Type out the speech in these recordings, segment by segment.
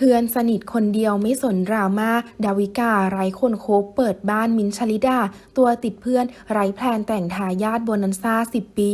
พื่อนสนิทคนเดียวไม่สนดราม่าดาวิกาไร้คนคบเปิดบ้านมินชลิดา ตัวติดเพื่อนไร้แพลนแต่งทายาทโบนันซ่า 10 ปี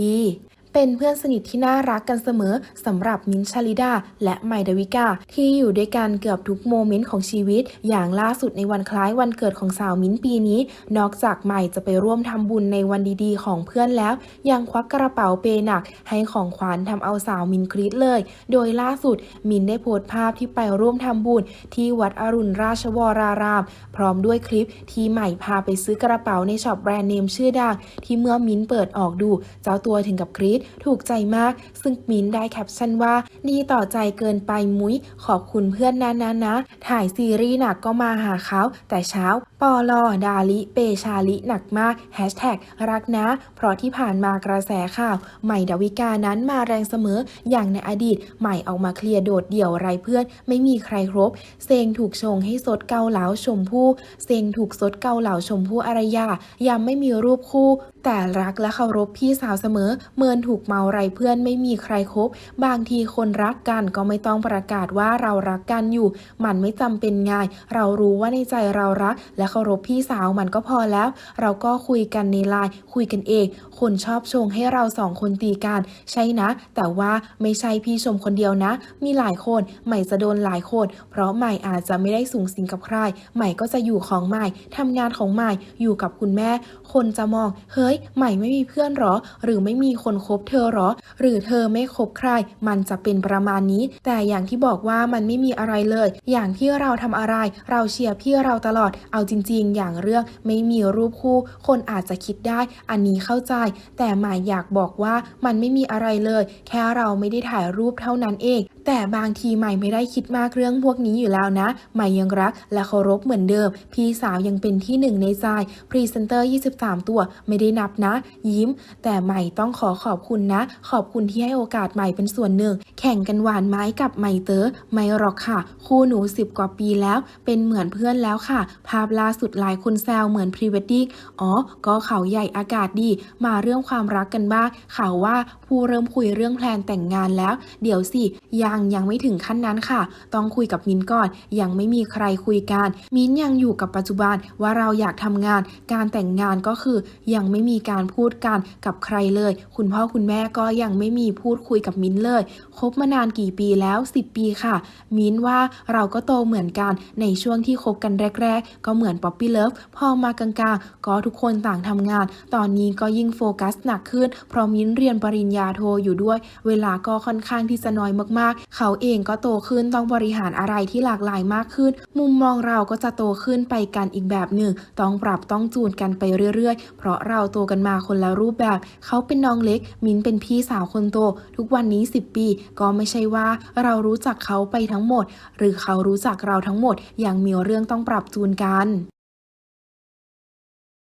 เป็นเพื่อนสนิทที่น่ารักกันเสมอสำหรับมินท์ชลิดาและใหม่ดาวิกาที่อยู่ด้วยกันเกือบทุกโมเมนต์ของชีวิต อย่างล่าสุดในวันคล้ายวันเกิดของสาวมินปีนี้ นอกจากใหม่จะไปร่วมทำบุญในวันดีๆ ของเพื่อนแล้ว ยังควักกระเป๋าเปหนัก ให้ของขวัญทำเอาสาวมินกรี๊ดเลย โดยล่าสุดมินได้โพสต์ภาพที่ไปร่วมทำบุญ ที่วัดอรุณราชวราราม พร้อมด้วยคลิปที่ใหม่พาไปซื้อกระเป๋าในช็อปแบรนด์เนมชื่อดังที่เมื่อมินเปิดออกดู เจ้าตัวถึงกับกรี๊ดถูกใจมาก ซึ่งมินได้แคปชั่นว่า ดีต่อใจเกินไปมุ้ย ขอบคุณเพื่อนนะนะนะ ถ่ายซีรีส์หนักก็มาหาเขา แต่เช้า ปอลอดาลิเปชาลิหนักมากแฮชแท็กรักนะ เพราะที่ผ่านมากระแสข่าว ใหม่ดาวิกานั้นมาแรงเสมออย่างในอดีต ใหม่ออกมาเคลียร์โดดเดี่ยวไรเพื่อน ไม่มีใครครบเซงถูกชงให้สดเกาเหลาชมพู่เซงถูกสดเกาเหลาชมพู่อารยายังไม่มีรูปคู่ แต่รักและเคารพพี่สาวเสมอ เมินถูกเมาไรเพื่อนไม่มีใครครบบางทีคนรักกันก็ไม่ต้องประกาศว่าเรารักกันอยู่ มันไม่จำเป็นง่าย เรารู้ว่าในใจเรารัก และเคารพพี่สาวมันก็พอแล้ว เราก็คุยกันในไลน์คุยกันเอง คนชอบชงให้เราสองคนตีกันใช่นะ แต่ว่าไม่ใช่พี่ชมคนเดียวนะ มีหลายคนใหม่จะโดนหลายคน เพราะใหม่อาจจะไม่ได้สูงสิงกับใคร ใหม่ก็จะอยู่ของใหม่ทำงานของใหม่อยู่กับคุณแม่ คนจะมองเฮ้ยใหม่ไม่มีเพื่อนหรอ หรือไม่มีคนคบเธอหรอ หรือเธอไม่คบใคร มันจะเป็นประมาณนี้ แต่อย่างที่บอกว่ามันไม่มีอะไรเลย อย่างที่เราทำอะไร เราเชียร์พี่เราตลอด เอาจริง ๆ อย่างเรื่องไม่มีรูปคู่ คนอาจจะคิดได้ อันนี้เข้าใจ แต่หมายอยากบอกว่ามันไม่มีอะไรเลย แค่เราไม่ได้ถ่ายรูปเท่านั้นเอง แต่บางทีใหม่ไม่ได้คิดมากเรื่องพวกนี้อยู่แล้วนะ ใหม่ยังรักและเคารพเหมือนเดิม พี่สาวยังเป็นที่หนึ่งในใจพรีเซนเตอร์ 23 ตัวไม่ได้นับนะ ยิ้ม แต่ใหม่ต้องขอขอบคุณนะ ขอบคุณที่ให้โอกาสใหม่เป็นส่วนหนึ่ง แข่งกันหวานไม้กับใหม่เต๋อไม่หรอกค่ะ คู่หนู 10 กว่าปีแล้ว เป็นเหมือนเพื่อนแล้วค่ะ ภาพล่าสุดหลายคนแซวเหมือนพรีเวดดิ้งอ๋อ ก็เขาใหญ่อากาศดี มาเรื่องความรักกันบ้างข่าวว่าผู้เริ่มคุยเรื่องแพลนแต่งงานแล้ว เดี๋ยวสิยังยังไม่ถึงขั้นนั้นค่ะ ต้องคุยกับมินก่อน ยังไม่มีใครคุยกัน มินยังอยู่กับปัจจุบันว่าเราอยากทำงาน การแต่งงานก็คือยังไม่มีการพูดกันกับใครเลย คุณพ่อคุณแม่ก็ยังไม่มีพูดคุยกับมินเลยคบมานานกี่ปีแล้ว 10 ปีค่ะ มินว่าเราก็โตเหมือนกันในช่วงที่คบกันแรก ๆ ก็เหมือนป๊อปปี้เลิฟพอมากลางๆ ก็ทุกคนต่างทำงาน ตอนนี้ก็ยิ่งโฟกัสหนักขึ้น เพราะมิ้นเรียนปริญญาโทอยู่ด้วย เวลาก็ค่อนข้างที่จะน้อยมากเขาเองก็โตขึ้นต้องบริหารอะไรที่หลากหลายมากขึ้น มุมมองเราก็จะโตขึ้นไปกันอีกแบบหนึ่ง ต้องปรับต้องจูนกันไปเรื่อยๆ เพราะเราโตกันมาคนละรูปแบบ เขาเป็นน้องเล็ก มิ้นเป็นพี่สาวคนโต ทุกวันนี้ 10 ปี ก็ไม่ใช่ว่าเรารู้จักเขาไปทั้งหมด หรือเขารู้จักเราทั้งหมด ยังมีเรื่องต้องปรับจูนกัน